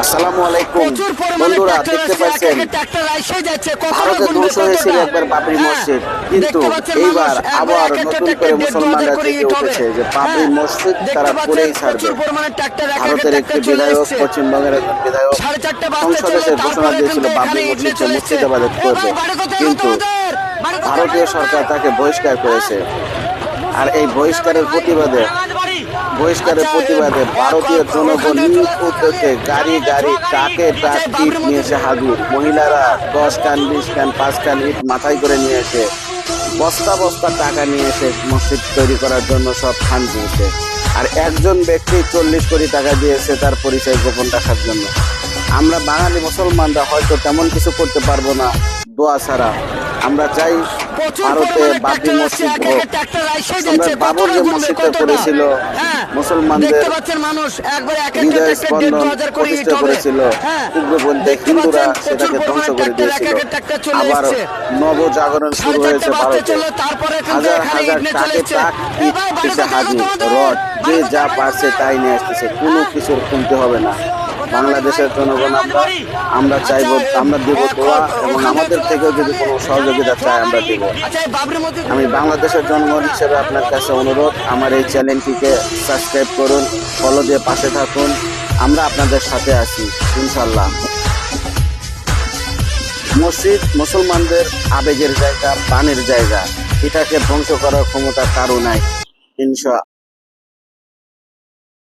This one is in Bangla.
আসসালামু আলাইকুম। বন্ধুরা দেখতে পাচ্ছেন? এক একটা ট্রাক্টর এসে যাচ্ছে কখনো ভারতে ধ্বংস হয়েছিল একবার বাবরি হ্যাঁ, মসজিদ। কিন্তু এইবার আবার নতুন করে মুসলমানরা জেগে উঠেছে যে বাবরি হ্যাঁ, মসজিদ তারা করেই ছাড়বে প্রচুর পরিমাণে ট্রাক্টর এক একটা ভারতের একটি বিধায়ক পশ্চিমবঙ্গের একজন বিধায়ক সাড়ে চারটে বাজতে সংসদে ঘোষণা দিয়েছিল কিন্তু বাবরি মসজিদকে মুর্শিদাবাদে করবে কিন্তু তোমাদের? বাড়ি কোথায়? ভারতীয় সরকার তাকে বহিষ্কার করেছে। আর এই বহিষ্কারের প্রতিবাদে বহিষ্কারের আচ্ছা, প্রতিবাদে ভারতীয় জনগণ নিজ উদ্যোগে গাড়ি গাড়ি ট্রাকে ট্রাক আচ্ছা, ইট নিয়ে এসে হাজির মহিলারা দশ কান বিশ কান পাঁচ কান ইট মাথায় করে নিয়ে এসে বস্তা বস্তা টাকা নিয়ে এসে মসজিদ তৈরি করার জন্য সব খান দিয়েছে। আর একজন ব্যক্তি চল্লিশ কোটি টাকা দিয়েছে তার পরিচয় গোপন রাখার জন্য। আমরা বাঙালি মুসলমানরা হয়তো তেমন কিছু করতে পারব না দোয়া ছাড়া। আমরা চাই ভারতে বাবরি মসজিদ হোক সম্রাট বাবর যে মসজিদটা করেছিল, হ্যাঁ, মুসলমানদের দেখতে পাচ্ছেন মানুষ একবার এক একটা হৃদয় স্পন্দন প্রতিষ্ঠা করেছিল। হ্যাঁ, উগ্রপন্থী হিন্দুরা সেটাকে ধ্বংস করে দিয়েছিল। আবার নবজাগরণ শুরু হয়েছে ভারতে। তারপরে হাজার হাজার এসে কোথায় হাজির রড যে যা পারছে তাই নিয়ে আসতেছে। কোনো কিছুর কমতে হবে না। বাংলাদেশের জনগণ আমরা আমরা চাইব আমরা দেবো দোয়া এবং আমাদের থেকেও যদি কোনো সহযোগিতা চায় আমরা দেবো। আচ্ছা, আমি বাংলাদেশের জনগণ হিসেবে আপনার কাছে অনুরোধ আমার এই চ্যানেলটিকে সাবস্ক্রাইব করুন ফলো দিয়ে পাশে থাকুন। আমরা আপনাদের সাথে আছি ইনশাল্লাহ মসজিদ মুসলমানদের আবেগের জায়গা প্রাণের জায়গা এটাকে ধ্বংস করার ক্ষমতা কারও নাই ইনশা